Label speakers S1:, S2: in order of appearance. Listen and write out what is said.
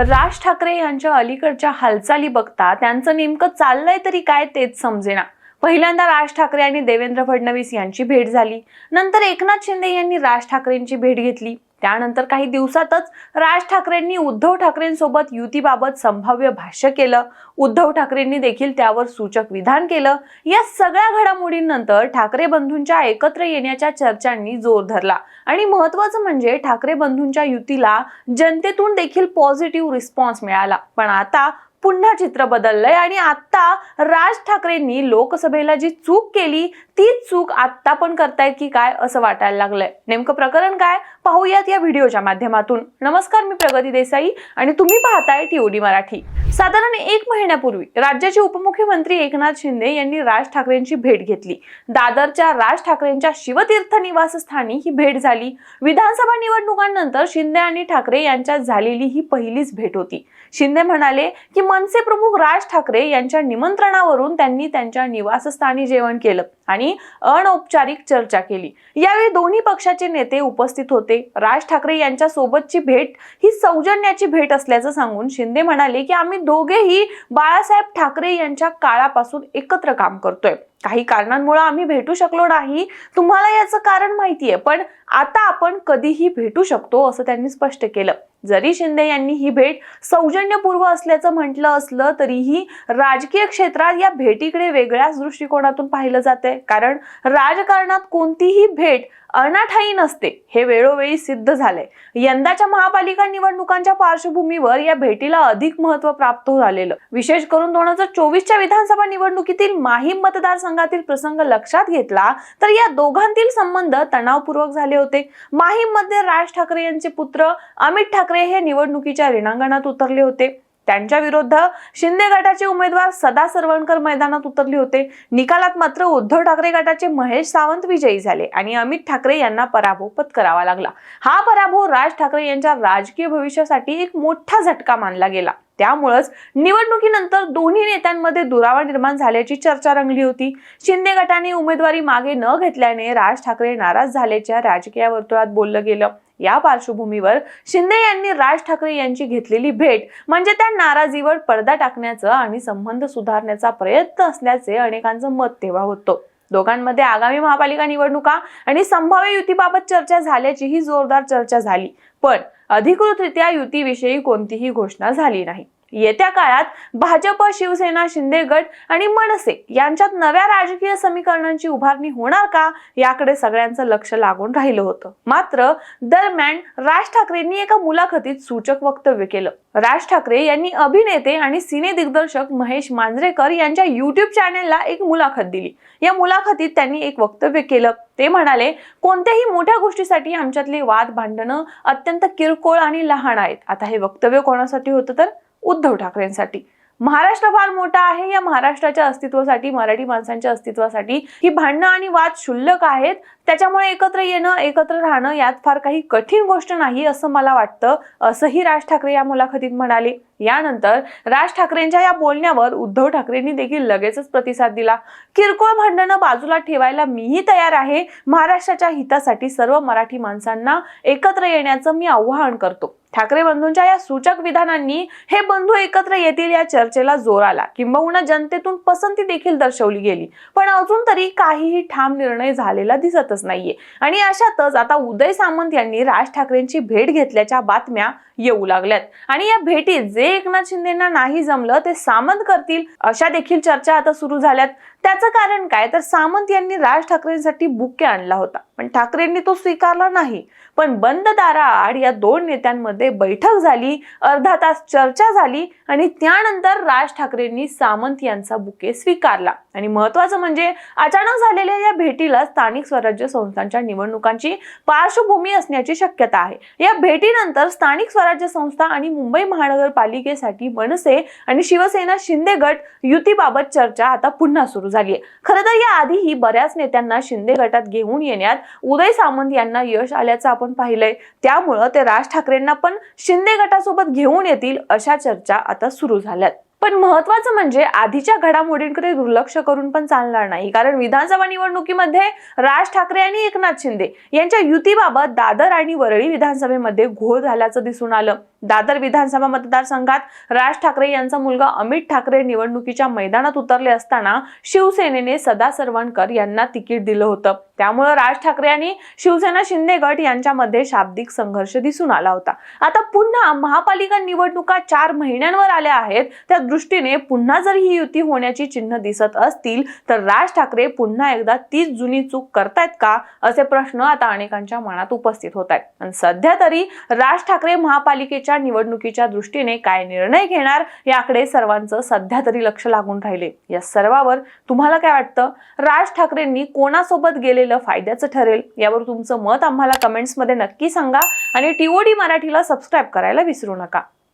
S1: राज ठाकरे यांच्या अलीकडच्या हालचाली बघता त्यांचं नेमकं चाललंय तरी काय तेच समजेना. पहिल्यांदा राज ठाकरे आणि देवेंद्र फडणवीस यांची भेट झाली. नंतर एकनाथ शिंदे यांनी राज ठाकरेंची भेट घेतली. त्यानंतर काही दिवसातच राज ठाकरेंनी उद्धव ठाकरेंसोबत युतीबाबत संभाव्य भाष्य केलं. उद्धव ठाकरेंनी देखील त्यावर सूचक विधान केलं. या सगळ्या घडामोडींनंतर ठाकरे बंधूंच्या एकत्र येण्याच्या चर्चांनी जोर धरला. आणि महत्वाचं म्हणजे ठाकरे बंधूंच्या युतीला जनतेतून देखील पॉझिटिव्ह रिस्पॉन्स मिळाला. पण आता पुन्हा चित्र बदललंय आणि आता राज ठाकरेंनी लोकसभेला जी चूक केली तीच चूक आत्ता पण करतायत की काय असं वाटायला लागलंय. नेमकं प्रकरण काय? पाहूयात या व्हिडिओच्या माध्यमातून. नमस्कार मी प्रगती देसाई आणि तुम्ही पाहताय टीओडी मराठी. साधारण एक महिन्यापूर्वी राज्याचे उपमुख्यमंत्री एकनाथ शिंदे यांनी राज ठाकरेंची भेट घेतली. दादरच्या राज ठाकरेंच्या शिवतीर्थ निवासस्थानी ही भेट झाली. विधानसभा निवडणुकांनंतर शिंदे आणि ठाकरे यांच्यात झालेली ही पहिलीच भेट होती. शिंदे म्हणाले की मनसे प्रमुख राज ठाकरे यांच्या निमंत्रणावरून त्यांनी त्यांच्या निवासस्थानी जेवण केलं आणि अनौपचारिक चर्चा केली. यावेळी दोन्ही पक्षाचे नेते उपस्थित होते. राज ठाकरे यांच्या सोबतची भेट ही सौजन्याची भेट असल्याचं सांगून शिंदे म्हणाले की आम्ही दोघेही बाळासाहेब ठाकरे यांच्या काळापासून एकत्र काम करतोय. काही कारणांमुळे आम्ही भेटू शकलो नाही. तुम्हाला याचं कारण माहितीये पण आता आपण कधीही भेटू शकतो असं त्यांनी स्पष्ट केलं. जरी शिंदे यांनी ही भेट सौजन्यपूर्व असल्याचं म्हटलं असलं तरीही राजकीय क्षेत्रात या भेटीकडे वेगळ्याच दृष्टिकोनातून पाहिलं जाते कारण राजकारणात कोणतीही भेट अनाठाई नसते हे वेळोवेळी सिद्ध झालंय. यंदाच्या महापालिका निवडणुकांच्या पार्श्वभूमीवर या भेटीला अधिक महत्त्व प्राप्त झालेलं. विशेष करून दोन हजार चोवीसच्या विधानसभा निवडणुकीतील माहीम मतदारसंघातील प्रसंग लक्षात घेतला तर या दोघांतील संबंध तणावपूर्वक झाले होते. माहीममध्ये राज ठाकरे यांचे पुत्र अमित ठाकरे हे निवडणुकीच्या रिणांगणात उतरले होते. त्यांच्या विरुद्ध शिंदे गटाचे उमेदवार सदा सरवणकर मैदानात उतरले होते. निकालात मात्र उद्धव ठाकरे गटाचे महेश सावंत विजयी झाले आणि अमित ठाकरे यांना पराभव पत्करावा लागला. हा पराभव राज ठाकरे यांच्या राजकीय भविष्यासाठी एक मोठा झटका मानला गेला. त्यामुळंच निवडणुकीनंतर दोन्ही नेत्यांमध्ये दुरावा निर्माण झाल्याची चर्चा रंगली होती. शिंदे गटाने उमेदवारी मागे न घेतल्याने राज ठाकरे नाराज झाल्याच्या राजकीय वर्तुळात बोललं गेलं. या पार्श्वभूमीवर शिंदे यांनी राज ठाकरे यांची घेतलेली भेट म्हणजे त्या नाराजीवर पडदा टाकण्याचं आणि संबंध सुधारण्याचा प्रयत्न असल्याचे अनेकांचं मत तेव्हा होतं. दोघांमध्ये आगामी महापालिका निवडणुका आणि संभाव्य युतीबाबत चर्चा झाल्याचीही जोरदार चर्चा झाली. पण अधिकृतरित्या युतीविषयी कोणतीही घोषणा झाली नाही. येत्या काळात भाजप शिवसेना शिंदे गट आणि मनसे यांच्यात नव्या राजकीय समीकरणांची उभारणी होणार का? याकडे सगळ्यांचं लक्ष लागून राहिलं होतं. मात्र दरम्यान राज ठाकरेंनी एका मुलाखतीत सूचक वक्तव्य केलं. राज ठाकरे यांनी अभिनेते आणि सिने दिग्दर्शक महेश मांजरेकर यांच्या युट्यूब चॅनेलला एक मुलाखत दिली. या मुलाखतीत त्यांनी एक वक्तव्य केलं. ते म्हणाले कोणत्याही मोठ्या गोष्टीसाठी आमच्यातले वाद भांडणं अत्यंत किरकोळ आणि लहान आहेत. आता हे वक्तव्य कोणासाठी होतं तर? उद्धव ठाकरेंसाठी. महाराष्ट्र फार मोठा आहे. या महाराष्ट्राच्या अस्तित्वासाठी मराठी माणसांच्या अस्तित्वासाठी ही भांडणं आणि वाद क्षुल्लक आहेत. त्याच्यामुळे एकत्र येणं एकत्र राहणं यात फार काही कठीण गोष्ट नाही असं मला वाटतं असंही राज ठाकरे या मुलाखतीत म्हणाले. यानंतर राज ठाकरेंच्या या बोलण्यावर उद्धव ठाकरेंनी देखील लगेचच प्रतिसाद दिला. किरकोळ भांडणं बाजूला ठेवायला मीही तयार आहे. महाराष्ट्राच्या हितासाठी सर्व मराठी माणसांना एकत्र येण्याचं मी आवाहन करतो. ठाकरे बंधूंच्या या सूचक विधानांनी हे बंधू एकत्र येतील या चर्चेला जोर आला. किंबहुना जनतेतून पसंती देखील दर्शवली गेली. पण अजून तरी काहीही ठाम निर्णय झालेला दिसतच नाहीये. आणि अशातच आता उदय सामंत यांनी राज ठाकरेंची भेट घेतल्याच्या बातम्या येऊ लागल्यात. आणि या भेटीत जे एकनाथ शिंदेना नाही जमलं ते सामंत करतील अशा देखील चर्चा आता सुरू झाल्यात. त्याचं कारण काय? तर सामंत यांनी राज ठाकरेंसाठी बुके आणला होता. पण ठाकरेंनी तो स्वीकारला नाही. पण बंद दाराआड या दोन नेत्यांमध्ये बैठक झाली अर्धा तास चर्चा झाली आणि त्यानंतर राज ठाकरेंनी सामंत यांचा बुके स्वीकारला. आणि महत्वाचं म्हणजे अचानक झालेल्या या भेटीला स्थानिक स्वराज्य संस्थांच्या निवडणुकांची पार्श्वभूमी असण्याची शक्यता आहे. या भेटीनंतर स्थानिक स्वराज्य संस्था आणि मुंबई महानगरपालिकेसाठी मनसे आणि शिवसेना शिंदे गट युतीबाबत चर्चा आता पुन्हा सुरू झाली आहे खरं तर या आधीही बऱ्याच नेत्यांना शिंदे गटात घेऊन येण्यात उदय सामंत यांना यश आल्याचं आपण पाहिलंय. त्यामुळं ते राज ठाकरेंना पण शिंदे गटासोबत घेऊन येतील अशा चर्चा आता सुरू झाल्यात. पण महत्वाचं म्हणजे आधीच्या घडामोडींकडे दुर्लक्ष करून पण चालणार नाही. कारण विधानसभा निवडणुकीमध्ये राज ठाकरे आणि एकनाथ शिंदे यांच्या युतीबाबत दादर आणि वरळी विधानसभेमध्ये घोळ झाल्याचं दिसून आलं. दादर विधानसभा मतदारसंघात राज ठाकरे यांचा मुलगा अमित ठाकरे निवडणुकीच्या मैदानात उतरले असताना शिवसेनेने सदा सरवणकर यांना तिकीट दिलं होतं. त्यामुळे राज ठाकरे आणि शिवसेना शिंदे गट यांच्यामध्ये शाब्दिक संघर्ष दिसून आला होता. आता पुन्हा महापालिका निवडणुका चार महिन्यांवर आल्या आहेत. त्या दृष्टीने पुन्हा जर ही युती होण्याची चिन्ह दिसत असतील तर राज ठाकरे पुन्हा एकदा तीच जुनी चूक करतायत का? असे प्रश्न आता अनेकांच्या मनात उपस्थित होत आहेत. आणि सध्या तरी राज ठाकरे महापालिकेच्या निवडणुकीच्या दृष्टीने काय निर्णय घेणार याकडे सर्वांचं सध्या तरी लक्ष लागून राहिले. या सर्वावर तुम्हाला काय वाटतं? राज ठाकरेंनी कोणासोबत गेलेलं फायद्याचं ठरेल? यावर तुमचं मत आम्हाला कमेंट्समध्ये नक्की सांगा आणि टीओडी मराठीला सबस्क्राईब करायला विसरू नका.